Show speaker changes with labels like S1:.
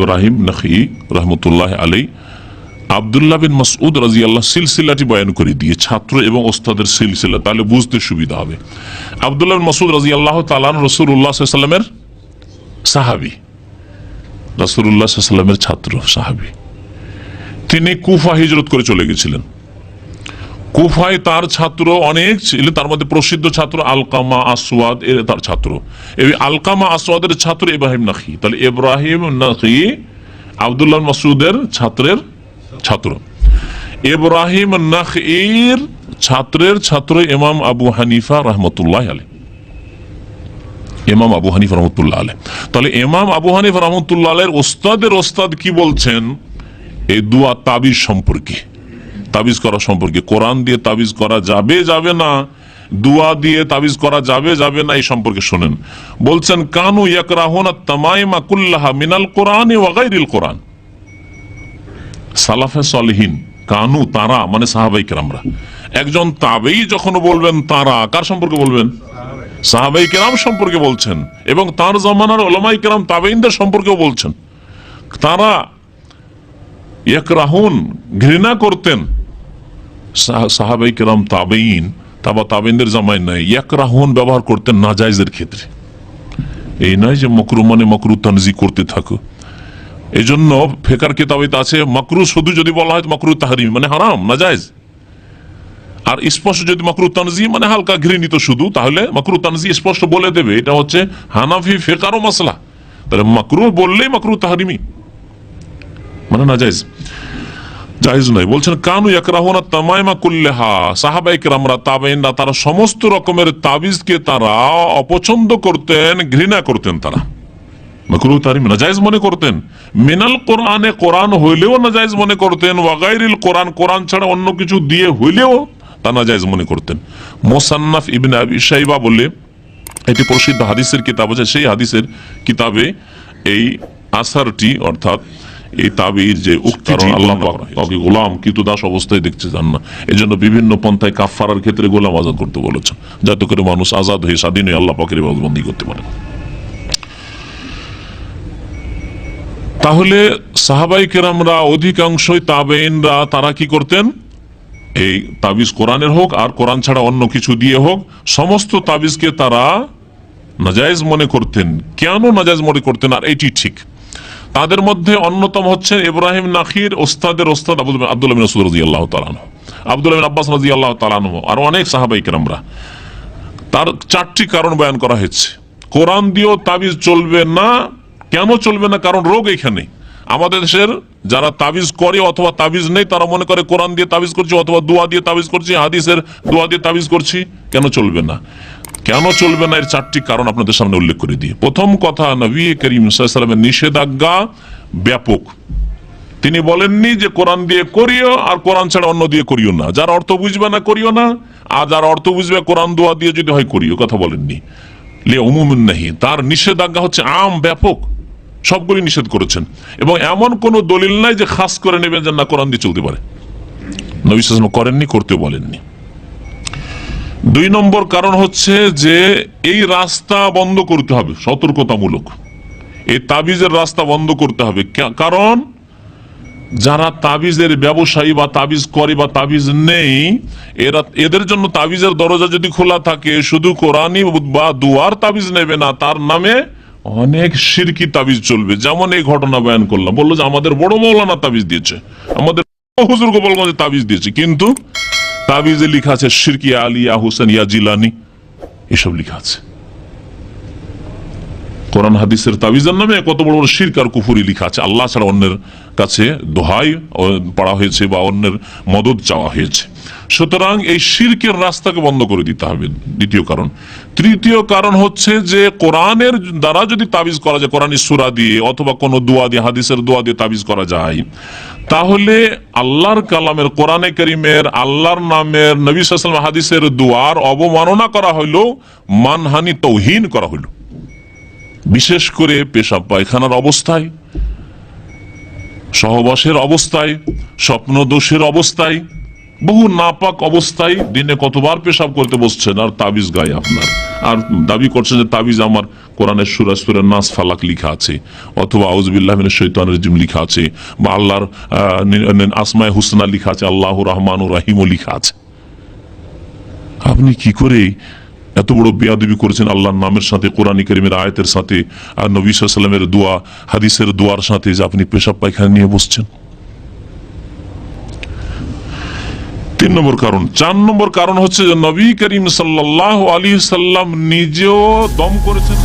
S1: ইব্রাহিম নখি রহমতুল্লাহ আলী আবদুল্লাহ বিন মাসউদ রাজি আল্লাহ সিলসিলাটি বয়ান করে দিয়ে ছাত্র এবং ওস্তাদের সিলসিলা, তাহলে বুঝতে সুবিধা হবে। আবদুল্লাহ বিন মাসুদ রাজি আল্লাহ তালান রসুল উল্লাহ সাল্লামের সাহাবি। রসুল্লাহামের ছাত্র, সাহাবি। তিনি কুফা হিজরত করে চলে গেছিলেন। কুফায় তার ছাত্র অনেক ছিল, তার মধ্যে প্রসিদ্ধ ছাত্র আলকামা আসওয়াদ এর তার ছাত্র। এই আলকামা আসওয়াদের ছাত্র ইব্রাহিম নাকি তাহলে ইব্রাহিম নাকি আবদুল্লাহ মাসুদের ছাত্রের ছাত্র। ইব্রাহিম নাকির ছাত্রের ছাত্র ইমাম আবু হানিফা রহমতুল্লাহ আলী ইমাম আবু হানিফ রহমতুল্লাহ আলহ তাহলে ইমাম আবু হানিফ রহমতুল্লাহ আলের ওস্তাদের ওস্তাদ কি বলছেন? এই দুয়া তাবিজ সম্পর্কে। তাবিজ করা সম্পর্কে। কোরআন দিয়ে তাবিজ করা যাবে যাবে না? দুয়া দিয়ে তাবিজ করা যাবে যাবে না, এই সম্পর্কে শোনেন। বলছেন, কানু কুল্লাহা মিনাল কোরআন কোরআন। সালাফে সলিহীন, কানু, তারা মানে সাহাবাই কেরামরা। একজন তাবেই যখন বলবেন তারা, কার সম্পর্কে বলবেন? সাহাবাই কেরাম সম্পর্কে বলছেন, এবং তার জমানার ওলামাই কেরাম তাবেইনদের সম্পর্কেও বলছেন। তারা রাহুন ঘৃণা করতেন সাহাবাই কেরাম তাবেইন তাবা তাবেইনদের জামাই নাই রাহুন ব্যবহার করতেন নাজাইজের ক্ষেত্রে। এই নয় যে মকরু মানে মকরু তানজি করতে থাকো। এই জন্য ফেকার কিতাবিতে আছে, মকরু শুধু যদি বলা হয় মকরু তাহরিম মানে হারাম, নাজাইজ। আর স্পষ্ট যদি মকরু তানজি মানে হালকা ঘৃণিত শুধু, তাহলে মকরু তানজি স্পষ্ট বলে দেবে। এটা হচ্ছে হানাফি ফেকারও মশলা তাহলে মকরু বললেই মকরু তাহরিমি মানে না জায়েজ নয়। বলছেন, কানু ইয়াকরাহুনা তামাইমা কুল্লেহা। সাহাবাই কেরামরা, তাবেইনরা, তারা সমস্ত রকমের তাবিজকে তারা অপছন্দ করতেন, ঘৃণা করতেন তারা। ওয়াগাইরিল ছাড়া অন্য কিছু দিয়ে হইলেও তা মনে করতেন। বলে প্রসিদ্ধ হাদিসের কিতাব আছে। সেই হাদিসের কিতাবে এই আসারটি, অর্থাৎ এই তাবির যে উক্তি আল্লাহ তাকে গোলাম কিন্তু দাস অবস্থায় দেখতে চান না এই জন্য বিভিন্ন পন্থায় কাফারার ক্ষেত্রে গোলাম আজাদ করতে বলেছেন যাতে করে মানুষ আজাদ হয়ে স্বাধীন হয়ে আল্লাহ পাকের বন্দি করতে পারে। তাহলে সাহাবাই কেরামরা অধিকাংশই তাবেইনরা তারা কি করতেন? এই তাবিজ কোরআনের হোক আর কোরআন ছাড়া অন্য কিছু দিয়ে হোক সমস্ত তাবিজকে তারা নাজাইজ মনে করতেন। কেন নাজাইজ মনে করতেন? আর এটি ঠিক। তাদের মধ্যে অন্যতম হচ্ছেন ইব্রাহিম নাখির ওস্তাদের ওস্তাদ আব্দুল আব্দুল রসুল রাজি আল্লাহ তালানহ আব্দুল আব্বাস রাজি আল্লাহ তালানহ আর অনেক সাহাবাই কেরামরা। তার চারটি কারণ বয়ান করা হয়েছে। কোরআন দিয়েও তাবিজ চলবে না, কেন চলবে না? কারণ রোগ এখানে। আমাদের দেশের যারা তাবিজ করে অথবা তাবিজ নেই, তারা মনে করে কোরআন দিয়ে তাবিজ করছি অথবা দোয়া দিয়ে তাবিজ করছি, হাদিসের দোয়া দিয়ে তাবিজ করছি, কেন চলবে না? কেন চলবে না এর চারটি কারণ আপনাদের সামনে উল্লেখ করে দিই। প্রথম কথা, নবী করিম সাল্লামের নিষেধাজ্ঞা ব্যাপক। তিনি বলেননি যে কোরআন দিয়ে করিও আর কোরআন ছাড়া অন্য দিয়ে করিও না। যার অর্থ বুঝবে না, করিও না, আর যার অর্থ বুঝবে কোরআন দোয়া দিয়ে যদি হয় করিও, কথা বলেননি। লে অমুমিন নাহি, তার নিষেধাজ্ঞা হচ্ছে আম, ব্যাপক। সবগুলি নিষেধ করেছেন। এবং এমন কোন দলিল নাই যে খাস করে নেবেন যে না, কোরআন দিয়ে চলতে পারে। নবী করেননি করতে বলেননি। দুই নম্বর কারণ হচ্ছে যে এই রাস্তা বন্ধ করতে হবে, সতর্কতামূলক। এই তাবিজের রাস্তা বন্ধ করতে হবে। কারণ যারা তাবিজের ব্যবসায়ী বা তাবিজ করে বা তাবিজ নেই, এরা এদের জন্য তাবিজের দরজা যদি খোলা থাকে, শুধু কোরআনই বা দুয়ার তাবিজ নেবে না, তার নামে অনেক সিরকি তাবিজ চলবে। যেমন এই ঘটনা বয়ান করলাম। বলল যে আমাদের বড় মৌলানা তাবিজ দিয়েছে, আমাদের হুজুর গোপালগঞ্জে তাবিজ দিয়েছে। কিন্তু তাবিজে লিখা আছে সিরকিয়া আলিয়া হুসেন ইয়া জিলানি। এসব লিখা আছে। কোরআন হাদিসের তাবিজের নামে কত বড় বড় শিরক আর কুফুরি লিখা আছে। আল্লাহ ছাড়া অন্যের কাছে দোহাই পড়া হয়েছে বা অন্যের মদত চাওয়া হয়েছে। সুতরাং এই শিরকের রাস্তাকে বন্ধ করে দিতে হবে। দ্বিতীয় কারণ। তৃতীয় কারণ হচ্ছে যে কোরআনের দ্বারা যদি তাবিজ করা যায় কোরআন সুরা দিয়ে অথবা কোনো দোয়া দিয়ে, হাদিসের দোয়া দিয়ে তাবিজ করা যায়, তাহলে আল্লাহর কালামের, কোরআনে করিমের, আল্লাহর নামের, নবী সাল্লাম হাদিসের দোয়ার অবমাননা করা হইল, মানহানি, তৌহিন করা হইল। বিশেষ করে পেশাব পায়খানার অবস্থায়, সহবাসের অবস্থায় স্বপ্ন দোষের অবস্থায়, বহু নাপাক অবস্থায় দিনে কতবার পেশাব করতে বসছেন, আর তাবিজ গায়ে আপনার। আর দাবি করছেন যে তাবিজ আমার কোরআনের সুরা সুরের নাস ফালাক লিখা আছে, অথবা আউজবিল্লাহ শৈতান রেজিম লিখা আছে, বা আল্লাহর আসমায় হুসনা লিখা আছে, আল্লাহ রহমান রাহিমও লিখা আছে। আপনি কি করে এত বড় বেয়াদবি করেছেন আল্লাহর নামের সাথে, কোরআন করিমের আয়তের সাথে আর নবী সাল্লামের দোয়া, হাদিসের দোয়ার সাথে যে আপনি পেশাব পায়খানা নিয়ে বসছেন। তিন নম্বর কারণ। চার নম্বর কারণ হচ্ছে যে নবী করিম সাল্লাহ আলী সাল্লাম নিজেও দম করেছেন।